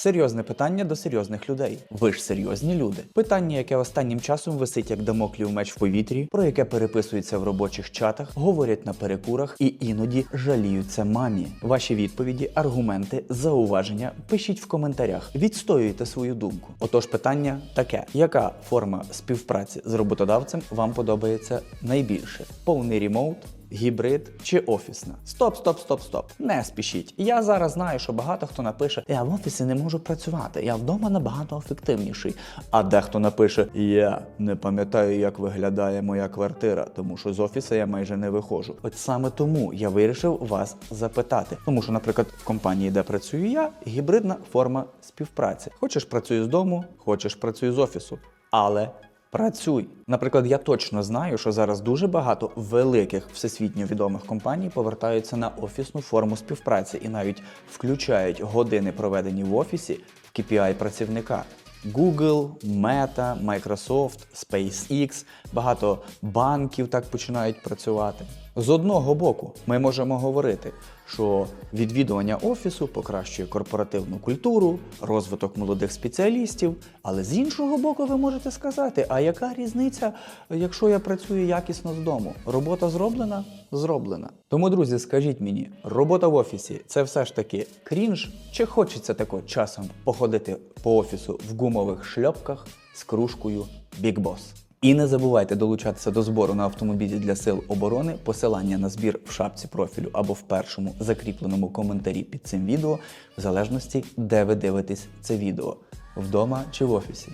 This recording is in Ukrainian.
Серйозне питання до серйозних людей. Ви ж серйозні люди. Питання, яке останнім часом висить як дамоклів меч в повітрі, про яке переписуються в робочих чатах, говорять на перекурах і іноді жаліються мамі. Ваші відповіді, аргументи, зауваження пишіть в коментарях. Відстоюйте свою думку. Отож, питання таке: яка форма співпраці з роботодавцем вам подобається найбільше? Повний ремоут? Гібрид чи офісна? Стоп, стоп, стоп, стоп. Не спішіть. Я зараз знаю, що багато хто напише: Я в офісі не можу працювати, я вдома набагато ефективніший. А дехто напише: Я не пам'ятаю, як виглядає моя квартира, тому що з офісу я майже не виходжу. От саме тому я вирішив вас запитати. Тому що, наприклад, в компанії, де працюю я, гібридна форма співпраці. Хочеш працюю з дому, хочеш працюю з офісу. Але Працюй. Наприклад, я точно знаю, що зараз дуже багато великих всесвітньо відомих компаній повертаються на офісну форму співпраці і навіть включають години, проведені в офісі, в KPI працівника. Google, Meta, Microsoft, SpaceX, багато банків так починають працювати. З одного боку, ми можемо говорити, що відвідування офісу покращує корпоративну культуру, розвиток молодих спеціалістів. Але з іншого боку, ви можете сказати, а яка різниця, якщо я працюю якісно з дому? Робота зроблена? Зроблена. Тому, друзі, скажіть мені, робота в офісі це все ж таки крінж, чи хочеться тако часом походити по офісу в гумових шльопках з кружкою Boss? І не забувайте долучатися до збору на автомобілі для сил оборони. Посилання на збір в шапці профілю або в першому закріпленому коментарі під цим відео, в залежності, де ви дивитесь це відео вдома чи в офісі.